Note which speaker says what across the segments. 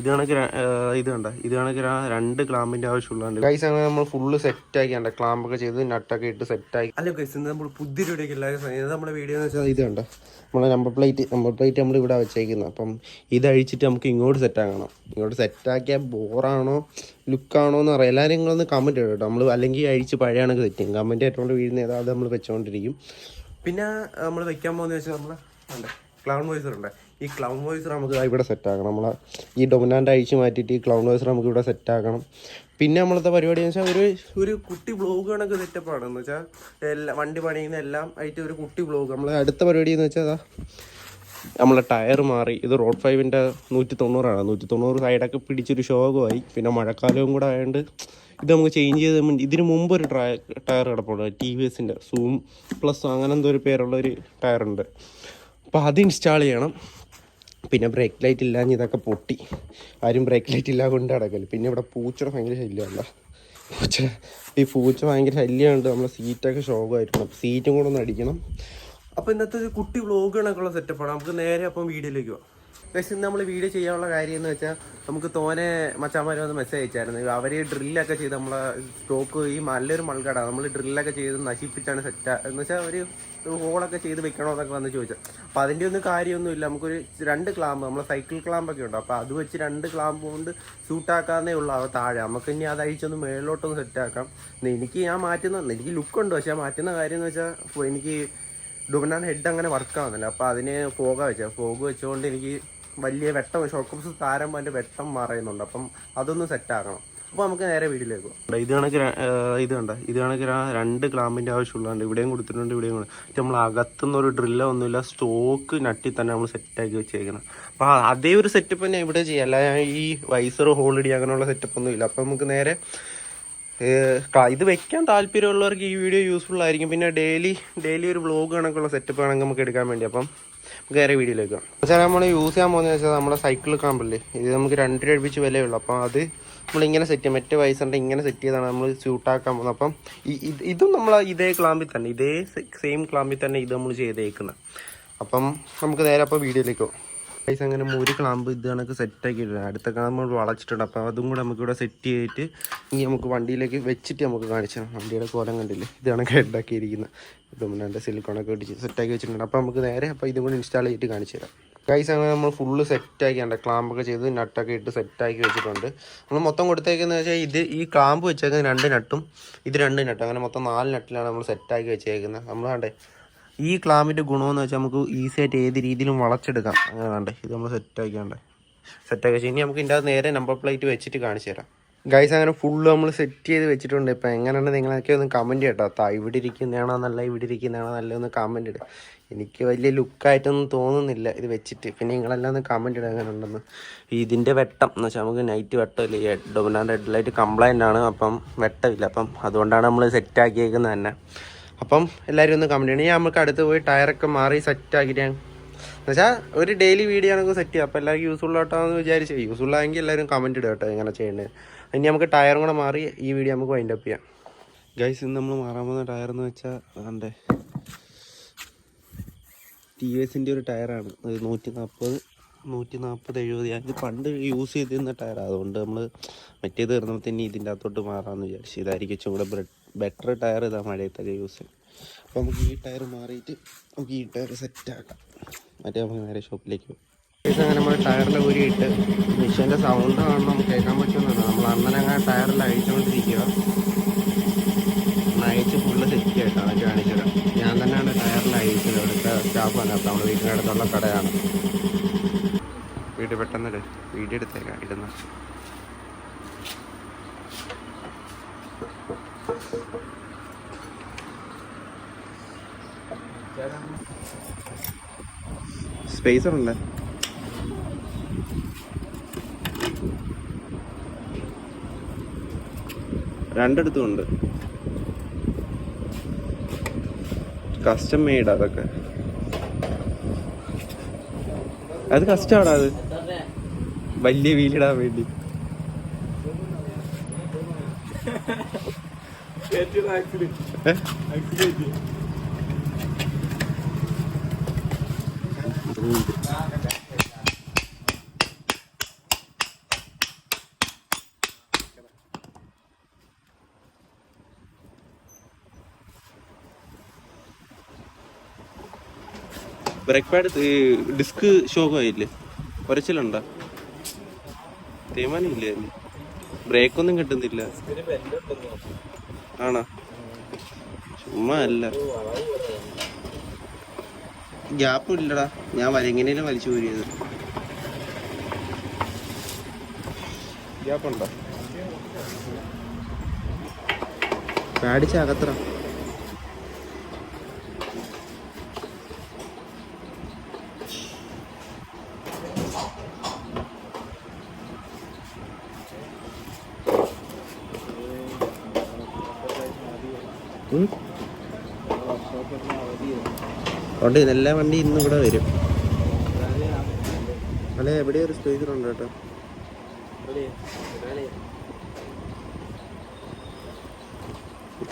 Speaker 1: ഇത് കണക്ക് ഇത് കണ്ട ഇത് കണക്ക് രണ്ട് ക്ലാമ്പിന്റെ ആവശ്യമുള്ളതുണ്ട് ഗൈസ് അങ്ങനെ നമ്മൾ ഫുള്ള് സെറ്റ് ആക്കി കണ്ട ക്ലാമ്പൊക്കെ ചെയ്ത് നട്ടൊക്കെ ഇട്ട് സെറ്റ് ആക്കി അല്ല ഗൈസ് ഇന്ന് നമ്മൾ പുതിയ വീഡിയോ എല്ലാവരും ഇത് നമ്മുടെ വീഡിയോ എന്ന് വെച്ചാൽ ഇത് കണ്ട നമ്മളെ നമ്പർ പ്ലേറ്റ് നമ്പർ പ്ലേറ്റ് നമ്മൾ ഇവിടെ വെച്ചേക്കുന്നത് അപ്പം ഇത് അഴിച്ചിട്ട് നമുക്ക് ഇങ്ങോട്ട് സെറ്റ് ആക്കണം. ഇങ്ങോട്ട് സെറ്റ് ആക്കിയാൽ ബോറാണോ ലുക്കാണോ എന്ന് അറിയാം. എല്ലാവരും നിങ്ങളൊന്ന് കമന്റ് ഇടും കേട്ടോ. നമ്മൾ അല്ലെങ്കിൽ അഴിച്ച് പഴയാണെങ്കിൽ സെറ്റ് ചെയ്യും. കമന്റ് ആയിട്ടുകൊണ്ട് വീഴുന്ന ഏതാ അത് നമ്മൾ വെച്ചുകൊണ്ടിരിക്കും പിന്നെ നമ്മൾ വെക്കാൻ പോകുന്നത് വെച്ചാൽ നമ്മൾ ഉണ്ട് ക്ലൗൺ വോയിസർ ഉണ്ട് ഈ ക്ലൗൺ വോയിസർ നമുക്ക് ഇവിടെ സെറ്റ് ആക്കണം. നമ്മളെ ഈ ഡൊമിനാന്റ് അഴിച്ച് മാറ്റിയിട്ട് ഈ ക്ലൗൺ വോയിസർ നമുക്ക് ഇവിടെ സെറ്റ് ആക്കണം. പിന്നെ നമ്മളത്തെ പരിപാടി എന്ന് വെച്ചാൽ ഒരു ഒരു കുട്ടി ബ്ലോഗ് കണക്ക് സെറ്റപ്പാണ് എന്ന് വെച്ചാൽ എല്ലാ വണ്ടി പണിയുന്ന എല്ലാം ആയിട്ട് ഒരു കുട്ടി ബ്ലോഗ് നമ്മളെ അടുത്ത പരിപാടി എന്ന് വെച്ചാൽ അതാ നമ്മളെ ടയർ മാറി. ഇത് റോഡ് ഫൈവിന്റെ നൂറ്റി തൊണ്ണൂറാണ് നൂറ്റി തൊണ്ണൂറ് സൈഡൊക്കെ പിടിച്ചൊരു ശോകമായി പിന്നെ മഴക്കാലവും കൂടെ ആയതുകൊണ്ട് ഇത് നമുക്ക് ചേഞ്ച് ചെയ്ത് ഇതിന് മുമ്പ് ഒരു ട്രയ ടയർ കിടപ്പുണ്ട്. ടി വി എസിന്റെ സൂം പ്ലസ് അങ്ങനെ എന്തോ ഒരു പേരുള്ള ഒരു ടയറുണ്ട് അപ്പോൾ അത് ഇൻസ്റ്റാൾ ചെയ്യണം. പിന്നെ ബ്രേക്ക് ലൈറ്റ് ഇല്ലാഞ്ഞ് ഇതൊക്കെ പൊട്ടി. ആരും ബ്രേക്ക് ലൈറ്റ് ഇല്ലാതെ കൊണ്ട് നടക്കൽ. പിന്നെ ഇവിടെ പൂച്ചയുടെ ഭയങ്കര ശല്യമല്ല പൂച്ച ഈ പൂച്ച ഭയങ്കര ശല്യമുണ്ട് നമ്മളെ സീറ്റൊക്കെ ഷോകമായിരുന്നു അപ്പോൾ സീറ്റും കൂടെ ഒന്ന് അടിക്കണം. അപ്പോൾ ഇന്നത്തെ ഒരു കുട്ടി വ്ളോഗുകളൊക്കെയുള്ള സെറ്റപ്പാണ് നമുക്ക് നേരെ അപ്പം വീഡിയോയിലേക്ക് പോകാം പക്ഷേ ഇന്ന് നമ്മൾ വീഡിയോ ചെയ്യാനുള്ള കാര്യം എന്ന് വെച്ചാൽ നമുക്ക് തോനെ മച്ചാന്മാർ വന്ന് മെസ്സേജ് അയച്ചായിരുന്നു. അവർ ഡ്രില്ലൊക്കെ ചെയ്ത് നമ്മളെ സ്റ്റോക്ക് ഈ നല്ലൊരു മൾക്കട നമ്മൾ ഡ്രില്ലൊക്കെ ചെയ്ത് നശിപ്പിച്ചാണ് സെറ്റ് എന്ന് വെച്ചാൽ ഒരു ഹോളൊക്കെ ചെയ്ത് വെക്കണോ എന്നൊക്കെ വന്ന് ചോദിച്ചു അപ്പോൾ അതിന്റെ ഒന്നും കാര്യമൊന്നുമില്ല. നമുക്കൊരു രണ്ട് ക്ലാമ്പ് നമ്മളെ സൈക്കിൾ ക്ലാമ്പൊക്കെ ഉണ്ട്. അപ്പോൾ അത് വെച്ച് രണ്ട് ക്ലാമ്പ് കൊണ്ട് സൂട്ടാക്കാന്നേ ഉള്ളൂ. അവ താഴെ നമുക്ക് ഇനി അത് അഴിച്ചൊന്ന് മേളിലോട്ടൊന്ന് സെറ്റാക്കാം എനിക്ക് ഞാൻ മാറ്റുന്ന എനിക്ക് ലുക്കുണ്ട് പക്ഷേ മാറ്റുന്ന കാര്യം എന്ന് വെച്ചാൽ എനിക്ക് ഡുബനാൻ ഹെഡ് അങ്ങനെ വർക്ക് ആവുന്നില്ല. അപ്പോൾ അതിന് ഫോഗ വെച്ചാൽ ഫോഗ് വെച്ചുകൊണ്ട് എനിക്ക് വലിയ വെട്ടം ഷോക്കപ്സ് താരം അതിന്റെ വെട്ടം മാറുന്നുണ്ട് അപ്പം അതൊന്ന് സെറ്റ് ആക്കണം. അപ്പോൾ നമുക്ക് നേരെ വീട്ടിലേക്ക് പോകാം. ഇത് കണക്ക് ഇത് കണ്ട ഇത് കണക്ക് രണ്ട് ക്ലാമ്പിന്റെ ആവശ്യമുള്ളതുണ്ട് ഇവിടെയും കൊടുത്തിട്ടുണ്ട് ഇവിടെയും കൊടുത്തിട്ട് നമ്മൾ അകത്തുനിന്ന് ഒരു ഡ്രില്ലോ ഒന്നുമില്ല സ്റ്റോക്ക് നട്ടി തന്നെ നമ്മൾ സെറ്റാക്കി വെച്ചേക്കണം. അപ്പോൾ അതേ ഒരു സെറ്റപ്പ് തന്നെ ഇവിടെ ചെയ്യാം. അല്ലാതെ ഈ വൈസർ ഹോളിഡി അങ്ങനെയുള്ള സെറ്റപ്പ് ഒന്നും ഇല്ല അപ്പോൾ നമുക്ക് നേരെ ഇത് വെക്കാൻ താല്പര്യമുള്ളവർക്ക് ഈ വീഡിയോ യൂസ്ഫുൾ ആയിരിക്കും. പിന്നെ ഡെയിലി ഡെയിലി ഒരു വ്ളോഗ് കണക്കുള്ള സെറ്റപ്പ് ആണെങ്കിൽ നമുക്ക് എടുക്കാൻ വേണ്ടി. അപ്പം നമുക്ക് വേറെ വീഡിയോയിലേക്ക് വെക്കാം വെച്ചാൽ നമ്മൾ യൂസ് ചെയ്യാൻ പോകുന്നത് വെച്ചാൽ നമ്മുടെ സൈക്കിൾ കാമ്പല്ലേ ഇത് നമുക്ക് രണ്ട് രൂപ അടുപ്പിച്ച് വിലയുള്ളൂ. അപ്പം അത് നമ്മളിങ്ങനെ സെറ്റ് ചെയ്യും. മറ്റേ വയസ്സുണ്ട് ഇങ്ങനെ സെറ്റ് ചെയ്താണ് നമ്മൾ സ്യൂട്ടാക്കാൻ പോകുന്നത്. അപ്പം ഇതും നമ്മൾ ഇതേ ക്ലാമ്പിൽ തന്നെ ഇതേ സെയിം ക്ലാമ്പിൽ തന്നെ ഇത് നമ്മൾ ചെയ്തേക്കുന്നത് അപ്പം നമുക്ക് നേരെ അപ്പോൾ വീഡിയോയിലേക്ക് പോകാം. പൈസ അങ്ങനെ ഒരു ക്ലാമ്പ് ഇത് കണക്ക് സെറ്റ് ആക്കിയിട്ടുണ്ട് അടുത്ത ക്ലാമ്പ് നമ്മൾ വളച്ചിട്ടുണ്ട്. അപ്പോൾ അതും കൂടെ നമുക്ക് ഇവിടെ സെറ്റ് ചെയ്തിട്ട് ഇനി നമുക്ക് വണ്ടിയിലേക്ക് വെച്ചിട്ട് നമുക്ക് കാണിച്ചു വണ്ടിയുടെ കോലം കണ്ടില്ലേ? ഇത് കണക്ക് ഹെഡാക്കിയിരിക്കുന്നത് ഡൊമിനാന്റെ സിലിക്കോണൊക്കെ ഇടിച്ച് സെറ്റാക്കി വെച്ചിട്ടുണ്ട്. അപ്പോൾ നമുക്ക് നേരെ അപ്പോൾ ഇതും കൂടി ഇൻസ്റ്റാൾ ചെയ്തിട്ട് കാണിച്ചു തരാം. കൈസ് അങ്ങനെ നമ്മൾ ഫുള്ള് സെറ്റ് ആക്കിയാണ് ക്ലാമ്പൊക്കെ ചെയ്ത് നട്ടൊക്കെ ഇട്ട് സെറ്റാക്കി വെച്ചിട്ടുണ്ട്. നമ്മൾ മൊത്തം കൊടുത്തേക്കുന്നത് വെച്ചാൽ ഇത് ഈ ക്ലാമ്പ് വെച്ചേക്കുന്നത് രണ്ട് നട്ടും ഇത് രണ്ട് നട്ടും അങ്ങനെ മൊത്തം നാല് നട്ടിലാണ് നമ്മൾ സെറ്റാക്കി വെച്ചേക്കുന്നത് നമ്മൾ കണ്ടേ? ഈ ക്ലാമ്പിന്റെ ഗുണമെന്ന് വെച്ചാൽ നമുക്ക് ഈസി ആയിട്ട് ഏത് രീതിയിലും വളച്ചെടുക്കാം. അങ്ങനെ വേണ്ടേ ഇത് നമ്മൾ സെറ്റ് സെറ്റാക്കിയാണ്ടേ സെറ്റാക്കി വെച്ച് ഇനി നമുക്ക് ഇതിന്റെ നേരെ നമ്പർ പ്ലേറ്റ് വെച്ചിട്ട് കാണിച്ചു തരാം. ഗൈസ് അങ്ങനെ ഫുള്ള് നമ്മൾ സെറ്റ് ചെയ്ത് വെച്ചിട്ടുണ്ട്. ഇപ്പം എങ്ങനെയാണ് നിങ്ങളൊക്കെ ഒന്ന് കമന്റ് കേട്ടോ. ഇവിടെ ഇരിക്കുന്നതാണോ നല്ല ഇവിടെ ഇരിക്കുന്നതാണോ നല്ല ഒന്ന് കമന്റ് ഇടുക എനിക്ക് വലിയ ലുക്കായിട്ടൊന്നും തോന്നുന്നില്ല ഇത് വെച്ചിട്ട്. പിന്നെ നിങ്ങളെല്ലാം ഒന്ന് കമന്റ് ഇടുക അങ്ങനെ ഉണ്ടെന്ന് ഇതിന്റെ വെട്ടം എന്ന് വെച്ചാൽ നമുക്ക് നൈറ്റ് വെട്ടമില്ല? ഈ ഡൊമിനാന്റെ ഹെഡ്ലൈറ്റ് കംപ്ലൈന്റ് ആണ്. അപ്പം വെട്ടമില്ല. അപ്പം അതുകൊണ്ടാണ് നമ്മൾ സെറ്റാക്കിയേക്കുന്നത് തന്നെ. അപ്പം എല്ലാവരും ഒന്ന് കമന്റ് ചെയ്യണം. ഇനി നമുക്ക് അടുത്ത് പോയി ടയറൊക്കെ മാറി സെറ്റ് ആക്കിയിട്ട് എന്നുവെച്ചാൽ ഒരു ഡെയിലി വീഡിയോ ആണെങ്കിൽ സെറ്റ് ചെയ്യാം അപ്പോൾ എല്ലാവർക്കും യൂസ്ഫുൾ ആട്ടോ എന്ന് വിചാരിച്ച്. യൂസ്ഫുൾ ആയെങ്കിൽ എല്ലാവരും കമന്റ് ഇടുക കേട്ടോ ഇങ്ങനെ ചെയ്യേണ്ടത് ഇനി നമുക്ക് ടയറും കൂടെ മാറി ഈ വീഡിയോ നമുക്ക് വൈൻഡപ്പ് ചെയ്യാം. ഗൈസ് ഇന്ന് നമ്മൾ മാറാൻ പോകുന്ന ടയർ എന്ന് വെച്ചാൽ അതെ ടി എസിന്റെ ഒരു ടയറാണ് അത് നൂറ്റി നാൽപ്പത് നൂറ്റി നാൽപ്പത് എഴുപത് ഇത് പണ്ട് യൂസ് ചെയ്തിരുന്ന ടയർ അതുകൊണ്ട് നമ്മൾ മറ്റേത് തീർന്നപ്പോൾ തന്നെ ഇതിന്റെ അകത്തോട്ട് മാറാമെന്ന് വിചാരിച്ചു. ഇതായിരിക്കും ഇച്ചും കൂടെ ബെറ്റർ ടയർ ഇതാ മഴയത്തൊക്കെ യൂസ് ചെയ്യും. അപ്പോൾ നമുക്ക് ഈ ടയർ മാറിയിട്ട് നമുക്ക് ഈ ടയർ സെറ്റ് ആക്കാം. മറ്റേ നമുക്ക് നേരെ ഷോപ്പിലേക്ക് പോകും അങ്ങനെ നമ്മൾ ടയറിൽ ഊരിയിട്ട് മിഷീന്റെ സൗണ്ട് കാണണം കേൾക്കാൻ പറ്റുമെന്നാണ് നമ്മൾ അന്നനെ അങ്ങനെ ടയറിൽ അഴിച്ചുകൊണ്ടിരിക്കുക അയച്ച് ഫുള്ള് സെറ്റ് ആയിട്ടാണ് കാണിച്ചത്. ഞാൻ തന്നെയാണ് ടയറിൽ അയച്ചത് അവിടുത്തെ സ്റ്റാഫ് തന്നെ നമ്മുടെ അടുത്തുള്ള കടയാണ്. വീട് പെട്ടെന്ന് വീട് എടുത്തേക്കാം. ഇടുന്ന. സ്പേസർ ആണല്ലേ രണ്ടിടത്തും ഉണ്ട് കസ്റ്റം മെയ്ഡ് അതൊക്കെ. അത് കഷ്ടമാടാ അത്. വലിയ വീലിടാൻ വേണ്ടി. ഏ? ബ്രേക്ക് പാഡ് ഡിസ്ക് ഷോക്കായില്ലേ ഒരച്ചിലുണ്ടോ തേമാനില്ലേ ബ്രേക്കൊന്നും കിട്ടുന്നില്ല. ആണോ? ചുമ്മാ അല്ല. ഗ്യാപ്പ് ഇല്ലടാ. ഞാൻ വരങ്ങനേലും വലിച്ചു കൂരിയത് ഗ്യാപ്പ് ഉണ്ടോ പേടിച്ച അകത്ര അതുകൊണ്ട് ഇതെല്ലാ വണ്ടി ഇന്ന് ഇവിടെ വരും. അല്ലെ എവിടെ ഒരു സ്പീക്കർ ഉണ്ട് കേട്ടോ.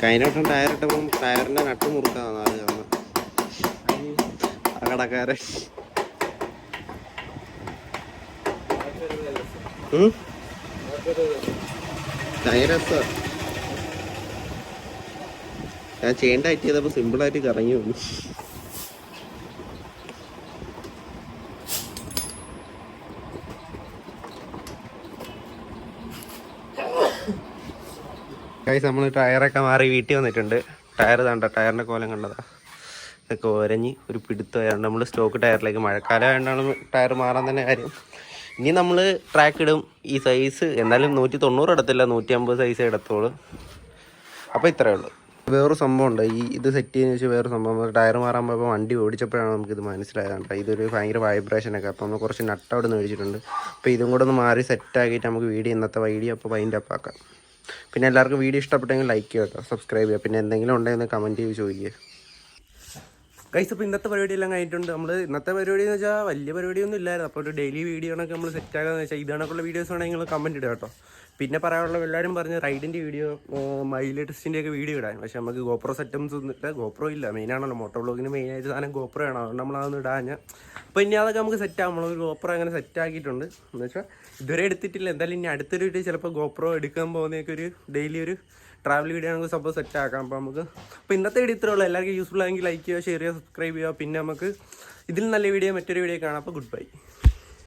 Speaker 1: കഴിഞ്ഞോട്ടം ടയർ ഇട്ടപ്പം ടയറിന്റെ നട്ട് മുറുക്കാന്ന് അത് കാരണം ആ കടക്കാരൻ? ഭയങ്കര ഞാൻ ചെയ്യേണ്ട ആയിട്ട് സിമ്പിൾ ആയിട്ട് കറങ്ങി വന്നു. ഗൈസ് നമ്മൾ ടയറൊക്കെ മാറി വീട്ടിൽ വന്നിട്ടുണ്ട്. ടയർ കണ്ട? ടയറിന്റെ കോലം കണ്ടതാ. ഇതൊക്കെ ഒരഞ്ഞ് ഒരു പിടുത്തമായിരുന്നു നമ്മൾ സ്റ്റോക്ക് ടയറിലേക്ക് മഴക്കാലം ആയതുകൊണ്ടാണ് ടയർ മാറാൻ തന്നെ കാര്യം. ഇനി നമ്മൾ ട്രാക്ക് ഇടും. ഈ സൈസ് എന്നാലും നൂറ്റി തൊണ്ണൂറ് ഇടത്തില്ല. നൂറ്റി അമ്പത് സൈസ് ഇടത്തോളൂ അപ്പോൾ ഇത്രയേ ഉള്ളൂ. വേറൊരു സംഭവം ഉണ്ട്. ഈ ഇത് സെറ്റ് ചെയ്യുന്ന വെച്ചാൽ വേറൊരു സംഭവം. ടയർ മാറാൻ പോയപ്പോൾ വണ്ടി ഓടിച്ചപ്പോഴാണ് നമുക്കിത് മനസ്സിലായതാണ് ഇതൊരു ഭയങ്കര വൈബ്രേഷനൊക്കെ അപ്പോൾ നമ്മൾ കുറച്ച് നട്ട് അവിടെ നിന്ന് മേടിച്ചിട്ടുണ്ട്. അപ്പോൾ ഇതും കൂടെ ഒന്ന് മാറി സെറ്റാക്കിയിട്ട് നമുക്ക് വീഡിയോ ഇന്നത്തെ വീഡിയോ അപ്പോൾ വൈൻഡ് അപ്പ് ആക്കാം. പിന്നെ എല്ലാവർക്കും വീഡിയോ ഇഷ്ടപ്പെട്ടെങ്കിൽ ലൈക്ക് ചെയ്യുക സബ്സ്ക്രൈബ് ചെയ്യുക. പിന്നെ എന്തെങ്കിലും ഉണ്ടെങ്കിൽ കമന്റ് ചെയ്ത് ചോദിക്കുക ഗൈസ് അപ്പോൾ ഇന്നത്തെ പരിപാടി എല്ലാം കഴിഞ്ഞിട്ടുണ്ട്. നമ്മൾ ഇന്നത്തെ പരിപാടി എന്ന് വെച്ചാൽ വലിയ പരിപാടിയൊന്നും ഇല്ലായിരുന്നു. അപ്പോൾ ഒരു ഡെയിലി വീഡിയോ ആണൊക്കെ നമ്മൾ സെറ്റ് ആകാന്ന് വെച്ചാൽ ഇതാണൊക്കെയുള്ള വീഡിയോസ് ആണെങ്കിൽ നിങ്ങൾ കമന്റ് ഇടുക കേട്ടോ. പിന്നെ പറയാനുള്ള എല്ലാവരും പറഞ്ഞ് റൈഡിന്റെ വീഡിയോ മൈലേജ് ടെസ്റ്റിന്റെ ഒക്കെ വീഡിയോ ഇടാൻ. പക്ഷേ നമുക്ക് ഗോപ്രോ സെറ്റംസ് ഒന്നിട്ട് ഗോപ്രോ ഇല്ല. മെയിൻ ആണല്ലോ. മോട്ടോ ബ്ലോഗിന് മെയിൻ ആയിട്ട് സാധനം ഗോപ്രോ ആണ്. അതുകൊണ്ട് നമ്മളതൊന്നും ഇടാഞ്ഞ. അപ്പോൾ ഇനി അതൊക്കെ നമുക്ക് സെറ്റ് ആകും നമ്മൾ ഗോപ്രോ അങ്ങനെ സെറ്റ് ആക്കിയിട്ടുണ്ട്. എന്ന് വെച്ചാൽ ഇതുവരെ എടുത്തിട്ടില്ല. എന്തായാലും ഇനി അടുത്തൊരു വീഡിയോ ചിലപ്പോൾ ഗോപ്രോ എടുക്കാൻ പോകുന്നതൊക്കെ ഒരു ഡെയിലി ഒരു ട്രാവൽ വീഡിയോ നമുക്ക് സംഭവം സെറ്റ് ആക്കാം. അപ്പോൾ നമുക്ക് അപ്പോൾ ഇന്നത്തെ വീഡിയോ ഇത്രേ ഉള്ളൂ. എല്ലാവർക്കും യൂസ്ഫുൾ ആയെങ്കിൽ ലൈക്ക് ചെയ്യുക ഷെയർ ചെയ്യുക സബ്സ്ക്രൈബ് ചെയ്യുക. പിന്നെ നമുക്ക് ഇതിൽ നല്ല വീഡിയോ മറ്റൊരു വീഡിയോ കാണാം. അപ്പോൾ ഗുഡ് ബൈ